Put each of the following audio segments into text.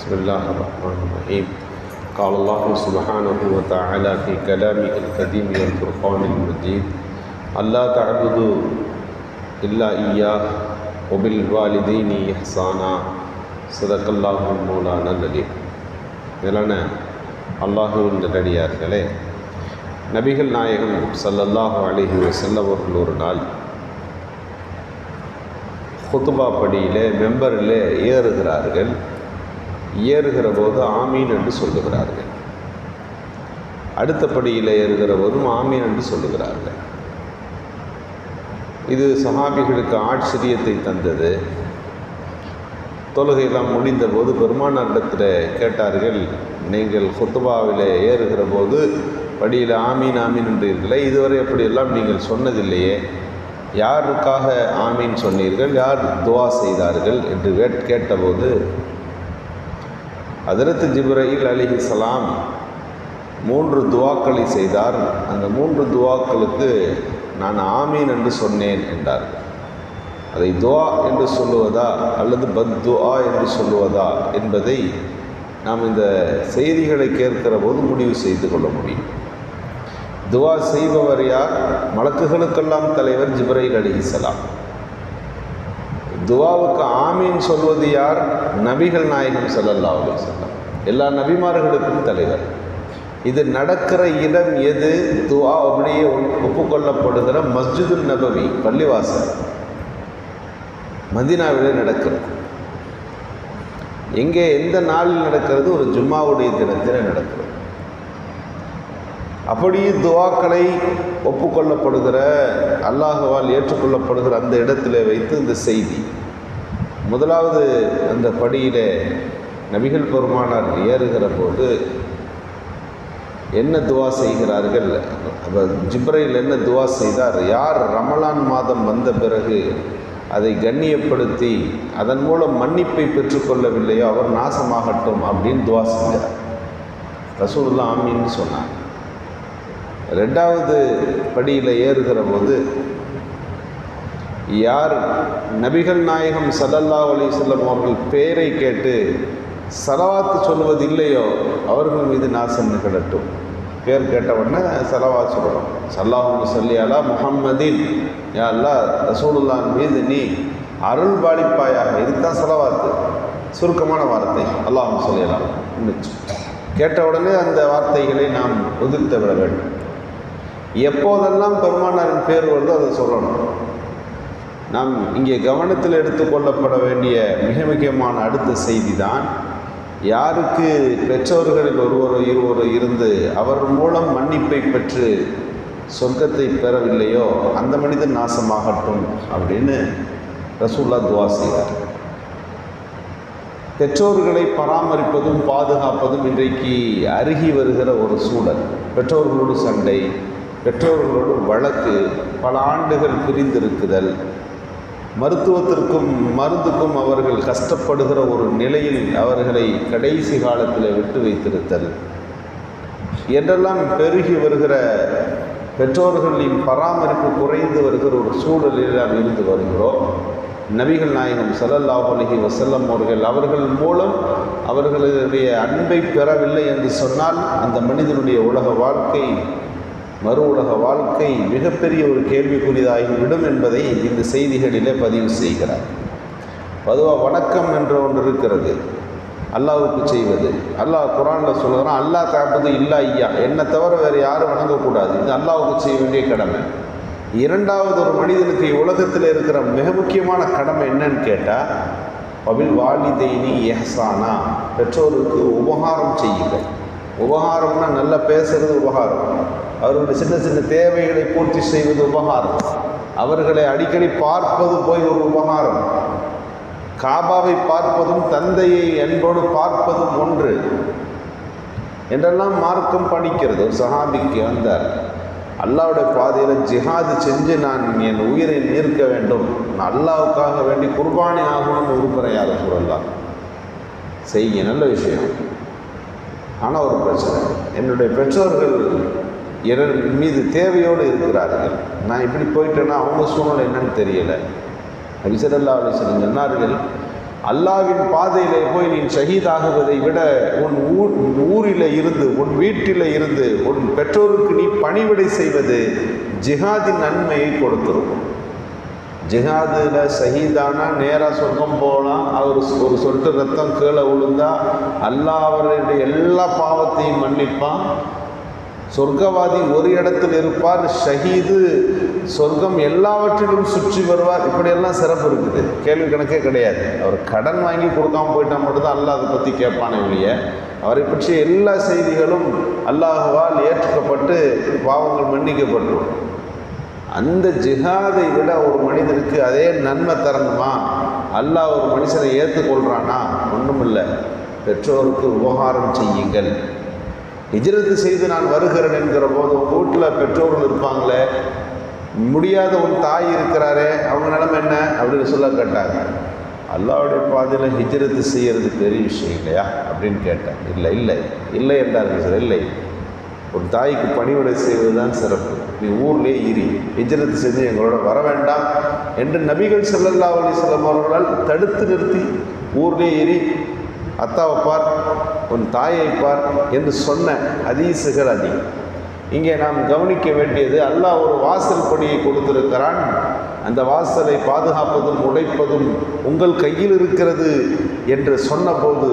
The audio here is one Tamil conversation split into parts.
بسم الله الرحمن الرحيم قال الله سبحانه وتعالى في كلامه القديم والفرقان المجيد ألا تعبدوا إلا إياه وبالوالدين إحسانا صدق الله مولانا العليم மேலான அல்லாஹுவின் நல்லடியார்களே நபிகள் நாயகம் ஸல்லல்லாஹு அலைஹி வஸல்லம் அவர்கள் ஒரு நாள் குத்துபா படியிலே மெம்பரில் ஏறுகிறார்கள் ஏறுகிற போது ஆமீன் என்று சொல்லுகிறார்கள். அடுத்த படியில் ஏறுகிற போதும் ஆமீன் என்று சொல்லுகிறார்கள். இது சஹாபிகளுக்கு ஆச்சரியத்தை தந்தது. தொழுகையெல்லாம் முடிந்த போது பெருமானாரிடத்தில் கேட்டார்கள் நீங்கள் குத்துபாவில் ஏறுகிற போது படியில் ஆமீன் ஆமீன் என்றீர்களே இதுவரை அப்படியெல்லாம் நீங்கள் சொன்னதில்லையே. யாருக்காக ஆமீன் சொன்னீர்கள்? யார் துவா செய்தார்கள்? என்று கேட் கேட்டபோது அதிரத்து ஜிப்ரஹில் அலிஹி சலாம் மூன்று துவாக்களை செய்தார். அந்த மூன்று துவாக்களுக்கு நான் ஆமீன் என்று சொன்னேன் என்றார்கள் அதை துவா என்று சொல்லுவதா அல்லது பத் துவா என்று சொல்லுவதா என்பதை நாம் இந்த செய்திகளை கேட்கிற போது முடிவு செய்து கொள்ள முடியும். துவா செய்பவர் யார்? மலக்குகளுக்கெல்லாம் தலைவர் ஜிப்ரைல் அலிஹிசலாம் துவாவுக்கு ஆமீன் சொல்வது யார்? நபிகள் நாயகம் சல்லல்லா சொல்லலாம் எல்லா நபிமார்களுக்கும் தலைவர். இது நடக்கிற இடம் எது? துவா அப்படியே ஒப்புக்கொள்ளப்படுகிற மஸ்ஜிதுல் நபவி பள்ளிவாசல். மதினாவிலே நடக்கிறது. எங்கே எந்த நாளில் நடக்கிறது? ஒரு ஜும்மாவுடைய தினத்தில் நடக்கிறது. அப்படி துவாக்களை ஒப்புக்கொள்ளப்படுகிற அல்லாஹுவால் ஏற்றுக்கொள்ளப்படுகிற அந்த இடத்துல வைத்து இந்த செய்தி. முதலாவது அந்த படியில் நபிகள் பெருமானார் ஏறுகிற போது என்ன துவா செய்கிறார்கள்? ஜிப்ரையில் என்ன துவா செய்தார்? யார் ரமலான் மாதம் வந்த பிறகு அதை கண்ணியப்படுத்தி அதன் மூலம் மன்னிப்பை பெற்றுக்கொள்ளவில்லையோ அவர் நாசமாகட்டும் அப்படின்னு துவா செஞ்சார். ரசூல்லா ஆமின்னு சொன்னார். ரெண்டாவது படியில் ஏறுகிற போது யார் நபிகள் நாயகம் சல்லல்லா அலிசல்லம் அவர்கள் பேரை கேட்டு சலவாத்து சொல்வது இல்லையோ அவர்கள் மீது நாசம் நிகழட்டும். பேர் கேட்ட உடனே சொல்லணும். சல்லாஹூ சொல்லியாலா முஹம்மதின். யா அல்லா ரசூலுல்லான் மீது நீ அருள் பாலிப்பாயாக. இதுதான் செலவாத்து. சுருக்கமான வார்த்தை. அல்லாஹும் சொல்லியலாம் கேட்ட உடனே அந்த வார்த்தைகளை நாம் உதிர்த்து விட வேண்டும். எப்போதெல்லாம் பெருமானாரின் பேர் வருதோ அதை சொல்லணும். நாம் இங்கே கவனத்தில் எடுத்துக்கொள்ளப்பட வேண்டிய மிக முக்கியமான அடுத்த செய்தி தான் யாருக்கு பெற்றோர்களில் ஒருவர் இருவரோ இருந்து அவர் மூலம் மன்னிப்பை பெற்று சொர்க்கத்தை பெறவில்லையோ அந்த மனிதன் நாசமாகட்டும் அப்படின்னு ரசூல்லா துவா செய்தார். பெற்றோர்களை பராமரிப்பதும் பாதுகாப்பதும் இன்றைக்கு அருகி வருகிற ஒரு சூழல். பெற்றோர்களோடு சண்டை பெற்றோர்களோடு வழக்கு பல ஆண்டுகள் பிரிந்திருக்குதல். மருத்துவத்திற்கும் மருந்துக்கும் அவர்கள் கஷ்டப்படுகிற ஒரு நிலையில் அவர்களை கடைசி காலத்தில் விட்டு வைத்திருத்தல். என்றெல்லாம் பெருகி வருகிற பெற்றோர்களின் பராமரிப்பு குறைந்து வருகிற ஒரு சூழலில் நாம் இருந்து வருகிறோம். நபிகள் நாயகம் சல்லல்லாஹ் அலஹி வசல்லம் அவர்கள் அவர்கள் மூலம் அவர்களுடைய அன்பை பெறவில்லை என்று சொன்னால் அந்த மனிதனுடைய உலக வாழ்க்கை மறு உலக வாழ்க்கை மிகப்பெரிய ஒரு கேள்விக்குறிதாகிவிடும் என்பதை இந்த செய்திகளிலே பதிவு செய்கிறார். பொதுவாக வணக்கம் என்ற ஒன்று இருக்கிறது. அல்லாவுக்கு செய்வது. அல்லாஹ் குரானில் சொல்கிறான் அல்லாஹ் தாப்பது இல்லா ஐயா என்னை தவிர வேறு யாரும் வணங்கக்கூடாது. இது அல்லாவுக்கு செய்ய வேண்டிய கடமை. இரண்டாவது ஒரு மனிதனுக்கு உலகத்தில் இருக்கிற மிக முக்கியமான கடமை என்னன்னு கேட்டால் பபில் வாலிதைனி எஹசானா. பெற்றோருக்கு உபகாரம் செய்யுங்கள். உபகாரம்னா நல்லா பேசுறது உபகாரம். அவர்களுடைய சின்ன சின்ன தேவைகளை பூர்த்தி செய்வது உபகாரம். அவர்களை அடிக்கடி பார்ப்பது போய் ஒரு உபகாரம். காபாவை பார்ப்பதும் தந்தையை அன்போடு பார்ப்பதும் ஒன்று. என்றெல்லாம் மார்க்கம் பணிக்கிறது ஒரு சஹாபிக்கு வந்தார். அல்லாவுடைய பாதையில் ஜிஹாது செஞ்சு நான் என் உயிரை நீர்க்க வேண்டும். நான் அல்லாவுக்காக வேண்டி குர்பானி ஆகணும்னு உறுப்பினர் யாரும் சொல்லலாம் செய்ய நல்ல விஷயம். ஆனால் ஒரு பிரச்சனை. என்னுடைய பெற்றோர்கள் என் மீது தேவையோடு இருக்கிறார்கள். நான் இப்படி போயிட்டேன்னா அவங்க சூழ்நிலை என்னன்னு தெரியலை. நபிசல்லா அலிஸ்லம் சொன்னார்கள் அல்லாவின் பாதையிலே போய் நீ ஷஹீதாகுவதை விட உன் ஊர் ஊரில் இருந்து உன் வீட்டில் இருந்து உன் பெற்றோருக்கு நீ பணிவிடை செய்வது ஜிஹாதின் நன்மையை கொடுத்துருக்கும். ஜிஹாதில் ஷஹீதானா நேராக சொர்க்கம் போகலாம் அவர் ஒரு சொட்டு ரத்தம் கீழே விழுந்தா அல்லாஹ் அவருடைய எல்லா பாவத்தையும் மன்னிப்பான். சொர்க்கவாதி ஒரு இடத்தில் இருப்பார் ஷஹீது சொர்க்கம் எல்லாவற்றிலும் சுற்றி வருவார். இப்படியெல்லாம் சிறப்பு இருக்குது. கேள்வி கணக்கே கிடையாது. அவர் கடன் வாங்கி கொடுக்காம போயிட்டா மட்டும்தான் அல்லாஹ் அதை பற்றி கேட்பானே ஒழிய அவரை பற்றிய எல்லா செய்திகளும் அல்லாஹுவால் ஏற்றுக்கப்பட்டு பாவங்கள் மன்னிக்கப்பட்டுரும் அந்த ஜிஹாதை விட ஒரு மனிதனுக்கு அதே நன்மை தரணுமா? அல்லாஹ் ஒரு மனுஷனை ஏற்றுக்கொள்கிறானா ஒன்றும் இல்லை பெற்றோருக்கு உபகாரம் செய்யுங்கள். ஹிஜ்ரத்து செய்து நான் வருகிறேன் என்கிற போது உங்கள் வீட்டில் பெற்றோர்கள் இருப்பாங்களே? முடியாத ஒரு தாய் இருக்கிறாரே அவங்க நிலமை என்ன? அப்படின்னு சொல்ல கேட்டாங்க. அல்லாவுடைய பாதையில் ஹிஜ்ரத்து செய்கிறது பெரிய விஷயம் இல்லையா? அப்படின்னு கேட்டேன். இல்லை இல்லை. இல்லை என்றார்கள் சார் இல்லை. ஒரு தாய்க்கு பணிவிடை செய்வது தான் சிறப்பு. நீ ஊர்லேயே இரி. ஹிஜ்ரத்து செஞ்சு எங்களோட வர வேண்டாம் என்று நபிகள் செல்லல்லா அலி செல்லம் அவர்களால் தடுத்து நிறுத்தி ஊர்லேயே இரி. அத்தாவை பார் உன் தாயை பார் என்று சொன்ன ஹதீஸுகள் அதிகம் இங்கே நாம் கவனிக்க வேண்டியது அல்லாஹ் ஒரு வாசல் பணியை கொடுத்திருக்கிறான். அந்த வாசலை பாதுகாப்பதும் உடைப்பதும் உங்கள் கையில் இருக்கிறது என்று சொன்னபோது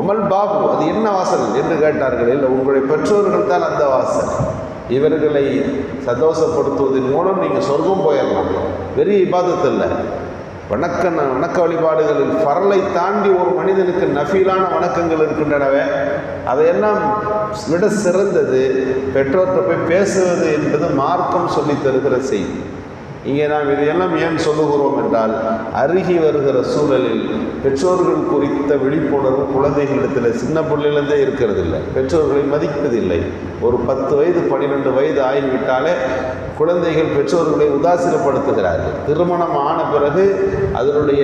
ஒமல் பாபு அது என்ன வாசல்? என்று கேட்டார்கள். இல்லை உங்களுடைய பெற்றோர்கள் தான் அந்த வாசல். இவர்களை சந்தோஷப்படுத்துவதன் மூலம் நீங்கள் சொர்க்கம் போயிடலாம். வெறிய இபாதத்தில் இல்லை. வணக்க வணக்க வழிபாடுகளில் பரலை தாண்டி ஒரு மனிதனுக்கு நஃபீலான வணக்கங்கள் இருக்கின்றனவே அதையெல்லாம் விட சிறந்தது பெற்றோர்கிட்ட போய் பேசுவது என்பது மார்க்கம் சொல்லி தருகிற செய்தி. இங்கே நாம் இதையெல்லாம் ஏன் சொல்லுகிறோம் என்றால் அருகி வருகிற சூழலில் பெற்றோர்கள் குறித்த விழிப்புணர்வு குழந்தைகளிடத்தில் சின்ன பிள்ளையிலேருந்தே இருக்கிறது இல்லை பெற்றோர்களை மதிப்பதில்லை. ஒரு பத்து வயது பன்னிரெண்டு வயது ஆகிவிட்டாலே குழந்தைகள் பெற்றோர்களை உதாசீனப்படுத்துகிறார்கள். திருமணம் ஆன பிறகு அதனுடைய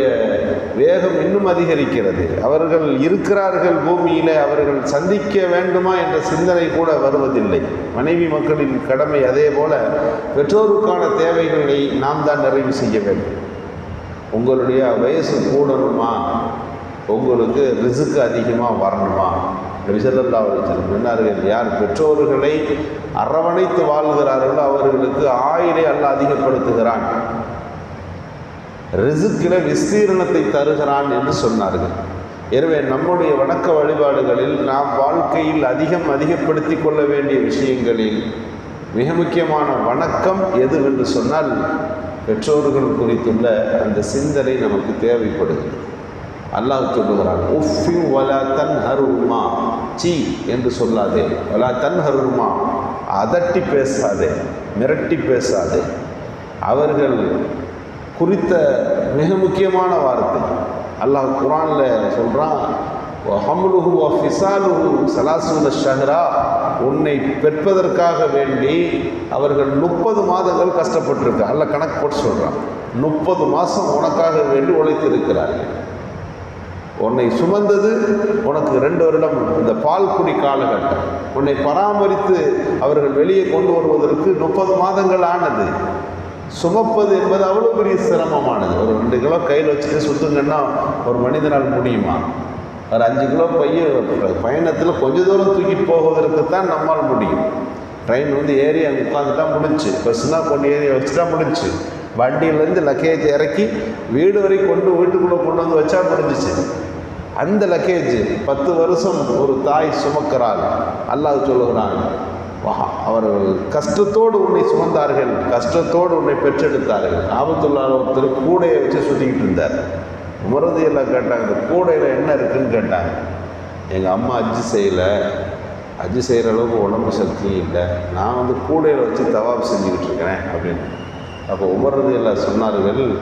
வேகம் இன்னும் அதிகரிக்கிறது. அவர்கள் இருக்கிறார்கள் பூமியில் அவர்கள் சந்திக்க வேண்டுமா என்ற சிந்தனை கூட வருவதில்லை. மனைவி மக்களின் கடமை அதே போல பெற்றோருக்கான தேவைகளை நாம் தான் நிறைவு செய்ய வேண்டும். உங்களுடைய வயசு கூடணுமா? உங்களுக்கு ரிசுக்கு அதிகமாக வரணுமா? விசலல்லா வலிச்சலம் சொன்னார்கள் யார் பெற்றோர்களை அரவணைத்து வாழ்கிறார்களோ அவர்களுக்கு ஆயிலை அல்ல அதிகப்படுத்துகிறான். ரிசுக்கில விஸ்தீரணத்தை தருகிறான் என்று சொன்னார்கள். எனவே நம்முடைய வணக்க வழிபாடுகளில் நாம் வாழ்க்கையில் அதிகம் அதிகப்படுத்தி கொள்ள வேண்டிய விஷயங்களில் மிக முக்கியமான வணக்கம் எதுவென்று சொன்னால் பெற்றோர்கள் குறித்துள்ள அந்த சிந்தனை நமக்கு தேவைப்படுகிறது. அல்லாஹ் சொல்லுகிறான் உஃபி வலா தன் ஹருமா சி என்று சொல்லாதே. வலா தன் ஹருமா அதட்டி பேசாதே மிரட்டி பேசாதே. அவர்கள் குறித்த மிக முக்கியமான வார்த்தை அல்லாஹ் குரானில் சொல்கிறான் ஹம்லுஹு ஃபிசாலுஹு சலாசூன ஷஹரா. உன்னை பெற்பதற்காக வேண்டி அவர்கள் முப்பது மாதங்கள் கஷ்டப்பட்டிருக்க அல்ல கணக்கு போட்டு சொல்கிறான் முப்பது மாதம் உனக்காக வேண்டி உழைத்திருக்கிறார்கள். உன்னை சுமந்தது உனக்கு ரெண்டு வருடம் இந்த பால் குடி காலகட்டம். உன்னை பராமரித்து அவர்கள் வெளியே கொண்டு வருவதற்கு முப்பது மாதங்கள் ஆனது. சுமப்பது என்பது அவ்வளோ பெரிய சிரமமானது. ஒரு ரெண்டு கிலோ கையில் வச்சுட்டு சுத்துங்கன்னா ஒரு மனிதனால் முடியுமா? ஒரு அஞ்சு கிலோ பைய பயணத்தில் கொஞ்ச தூரம் தூக்கிட்டு போவதற்கு தான் நம்மால் முடியும். ட்ரெயின் வந்து ஏறி அங்கே உட்காந்துட்டா முடிஞ்சு. பஸ்ஸுனால் கொண்டு ஏறி வச்சுட்டா முடிஞ்சு. வண்டியிலேருந்து லக்கேஜ் இறக்கி வீடு வரை கொண்டு வீட்டுக்குள்ளே கொண்டு வந்து வச்சா முடிஞ்சிச்சு. அந்த லக்கேஜ் பத்து வருஷம் ஒரு தாய் சுமக்கிறாள். அல்லாஹ் சொல்லுகிறான் வஹா அவர்கள் கஷ்டத்தோடு உன்னை சுமந்தார்கள். கஷ்டத்தோடு உன்னை பெற்றெடுத்தார்கள். ஆபத்துள்ளால் ஒருத்தர் கூடையை வச்சு சுற்றிக்கிட்டு இருந்தார். உமரது எல்லாம் கேட்டாங்க இந்த கூடையில் என்ன இருக்குன்னு கேட்டாங்க. எங்கள் அம்மா அஜி செய்யலை. அஜி செய்கிற அளவுக்கு உடம்பு சக்தி இல்லை. நான் வந்து கூடையில் வச்சு தவாப் செஞ்சுக்கிட்டு இருக்கிறேன் அப்படின்னு. அப்போ உமரது எல்லாம் சொன்னார்கள்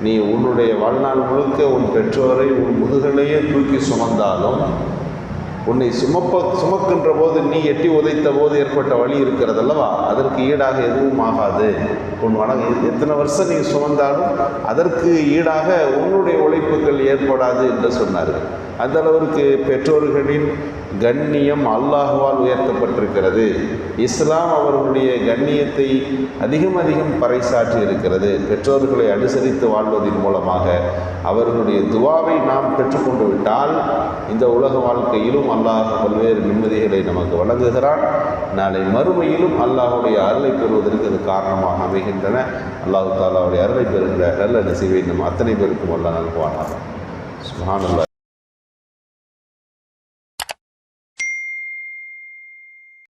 நீ உன்னுடைய வாழ்நாள் முழுக்க உன் பெற்றோரை உன் முதுகலையே தூக்கி சுமந்தாலும் உன்னை சுமப்ப சுமக்கின்ற போது நீ எட்டி உதைத்த போது ஏற்பட்ட வழி இருக்கிறதல்லவா? அதற்கு ஈடாக எதுவும் ஆகாது. உன் வணங்க எத்தனை வருஷம் நீ சுமந்தாலும் அதற்கு ஈடாக உன்னுடைய உழைப்புகள் ஏற்படாது என்று சொன்னார்கள். அந்த அளவிற்கு பெற்றோர்களின் கண்ணியம் அல்லாஹுவால் உயர்த்தப்பட்டிருக்கிறது. இஸ்லாம் அவர்களுடைய கண்ணியத்தை அதிகம் அதிகம் பறைசாற்றி இருக்கிறது. பெற்றோர்களை அனுசரித்து வாழ்வதன் மூலமாக அவர்களுடைய துவாவை நாம் பெற்றுக்கொண்டு விட்டால் இந்த உலக வாழ்க்கையிலும் அல்லாஹ் பல்வேறு நிம்மதிகளை நமக்கு வழங்குகிறான். நாளை மறுமையிலும் அல்லாஹுடைய அருளை பெறுவதற்கு அது காரணமாக அமைகின்றன. அல்லாஹு தாலாவுடைய அருளை பெறுகிற நல்ல நசிவை நம் அத்தனை பேருக்கும் அல்லாஹ் நல்குவானாக. சுபான்